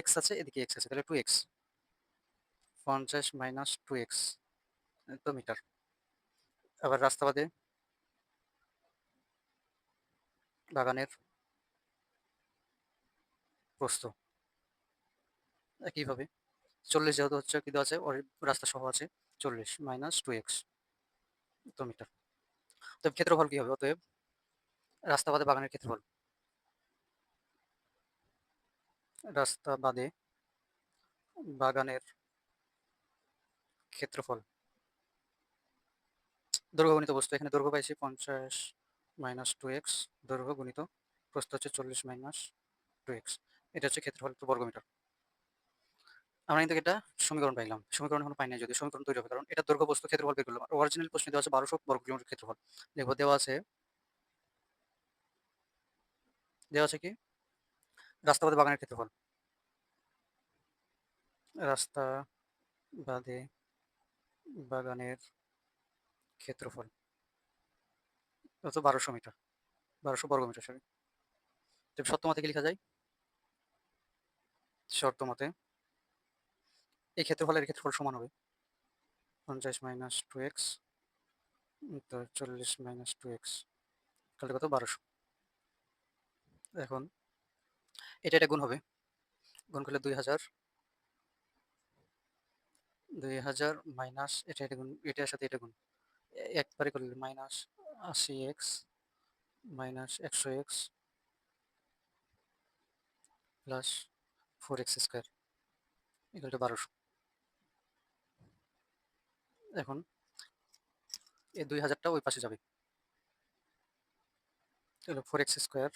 X আছে, এদিকে x আছে, তাহলে টু এক্স পঞ্চাশ মাইনাস টু এক্স তো মিটার আবার রাস্তা বাদে বাগানের প্রস্থ একইভাবে চল্লিশ যেহেতু হচ্ছে, কি দেওয়া আছে? ওর রাস্তা সহ আছে, চল্লিশ মাইনাস টু এক্স তো মিটার তো ক্ষেত্রফল কি হবে? অতএব রাস্তা বাদে বাগানের ক্ষেত্রফল। রাস্তা বাদে বাগানের ক্ষেত্রফল। দৈর্ঘ্য গণিত বস্তু, এখানে দৈর্ঘ্য পাইছি পঞ্চাশ মাইনাস টু এক্স দৈর্ঘ্য গণিত প্রস্থ হচ্ছে চল্লিশ মাইনাস টু এক্স এটা হচ্ছে ক্ষেত্রফল বর্গমিটার আমরা কিন্তু এটা সমীকরণ পাইলাম। সমীকরণ এখন পাই যদি সমীকরণ তৈরি হবে, কারণ এটা দৈর্ঘ্য বস্তু ক্ষেত্রফল বের করলাম। অরিজিনাল প্রশ্নে দেওয়া আছে বারোশো বর্গ কিলোমিটার ক্ষেত্রফল। দেখব দেওয়া আছে দেওয়া আছে কি? রাস্তা বাদে বাগানের ক্ষেত্রফল। রাস্তা বাদে বাগানের ক্ষেত্রফল। বারোশো মিটার। বারোশো বর্গ মিটার সরি সত্য মতে কি লেখা যায়? শর্ত মতে এই ক্ষেত্রফলের ক্ষেত্রফল সমান হবে। পঞ্চাশ মাইনাস টু এক্স তো চল্লিশ মাইনাস টু এক্স তাহলে কত? বারোশো। এখন এটা এটা গুণ হবে। গুণ করলে দুই হাজার। দুই হাজার মাইনাস এটা এটা গুণ, এটার সাথে এটা গুণ। একবারে করলে মাইনাস আশি এক্স, মাইনাস একশো X plus four X square এগুলোটা বারোশো। এখন এই দুই হাজারটা ওই পাশে যাবে। তাহলে ফোর এক্স স্কোয়ার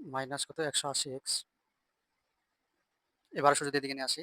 মাইনাস কত? একশো আশি এক্স এবার দিয়ে এদিকে নিয়ে আসি।